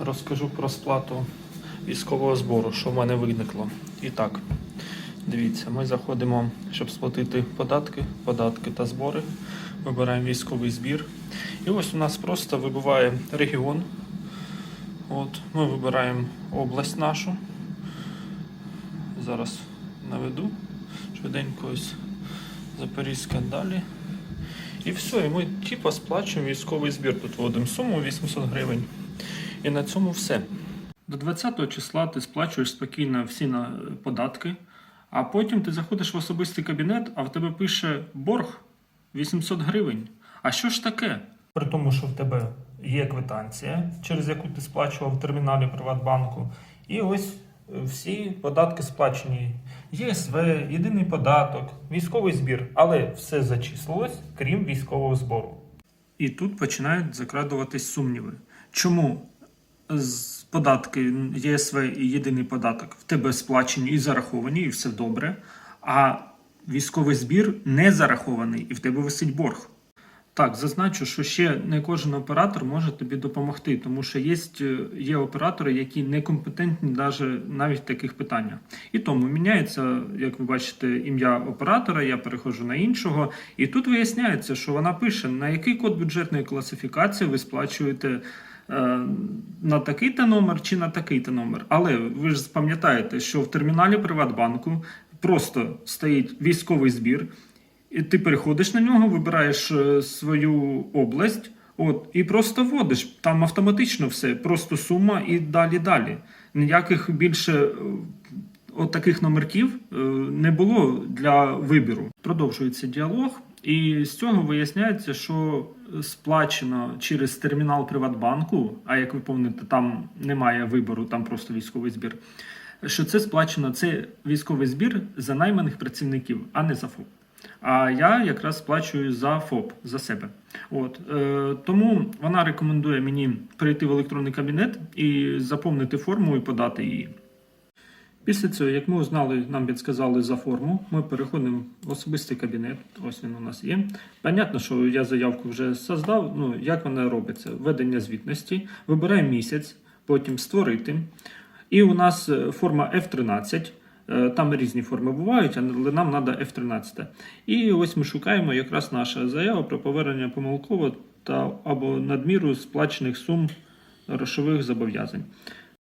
розкажу про сплату військового збору, що в мене виникло. І так, дивіться, ми заходимо, щоб сплатити податки, податки та збори. Вибираємо військовий збір. І ось у нас просто вибиває регіон. От, ми вибираємо область нашу. Зараз наведу швиденько ось Запорізька далі. І все, і ми типу сплачуємо військовий збір. Тут вводимо суму 800 гривень. І на цьому все. До 20 числа ти сплачуєш спокійно всі на податки, а потім ти заходиш в особистий кабінет, а в тебе пише борг 800 гривень. А що ж таке? При тому, що в тебе є квитанція, через яку ти сплачував в терміналі Приватбанку, і ось е, всі податки сплачені. ЄСВ, єдиний податок, військовий збір, але все зачислилось, крім військового збору. І тут починають закрадуватись сумніви. Чому податки ЄСВ і єдиний податок в тебе сплачені і зараховані, і все добре, а військовий збір не зарахований, і в тебе висить борг. Так, зазначу, що ще не кожен оператор може тобі допомогти, тому що є, є оператори, які некомпетентні навіть в таких питаннях. І тому міняється, як ви бачите, ім'я оператора, я переходжу на іншого, і тут виясняється, що вона пише, на який код бюджетної класифікації ви сплачуєте е, на такий-то номер чи на такий-то номер. Але ви ж пам'ятаєте, що в терміналі Приватбанку просто стоїть військовий збір. І ти переходиш на нього, вибираєш е, свою область, от, і просто вводиш. Там автоматично все, просто сума і далі далі. Ніяких більше е, от таких номерків е, не було для вибіру. Продовжується діалог, і з цього виясняється, що сплачено через термінал Приватбанку, а як ви пам'ятаєте, там немає вибору, там просто військовий збір. Що це сплачено, це військовий збір за найманих працівників, а не за ФОП. А я якраз сплачую за ФОП за себе. От е, тому вона рекомендує мені прийти в електронний кабінет і заповнити форму і подати її. Після цього, як ми узнали, нам підсказали за форму, ми переходимо в особистий кабінет. Ось він у нас є. Понятно, що я заявку вже создав. Ну як вона робиться? Введення звітності, вибираємо місяць, потім створити. І у нас е, форма F13. Е, Там різні форми бувають, але нам треба F13. І ось ми шукаємо якраз наша заява про повернення помилково та або надміру сплачених сум грошових зобов'язань.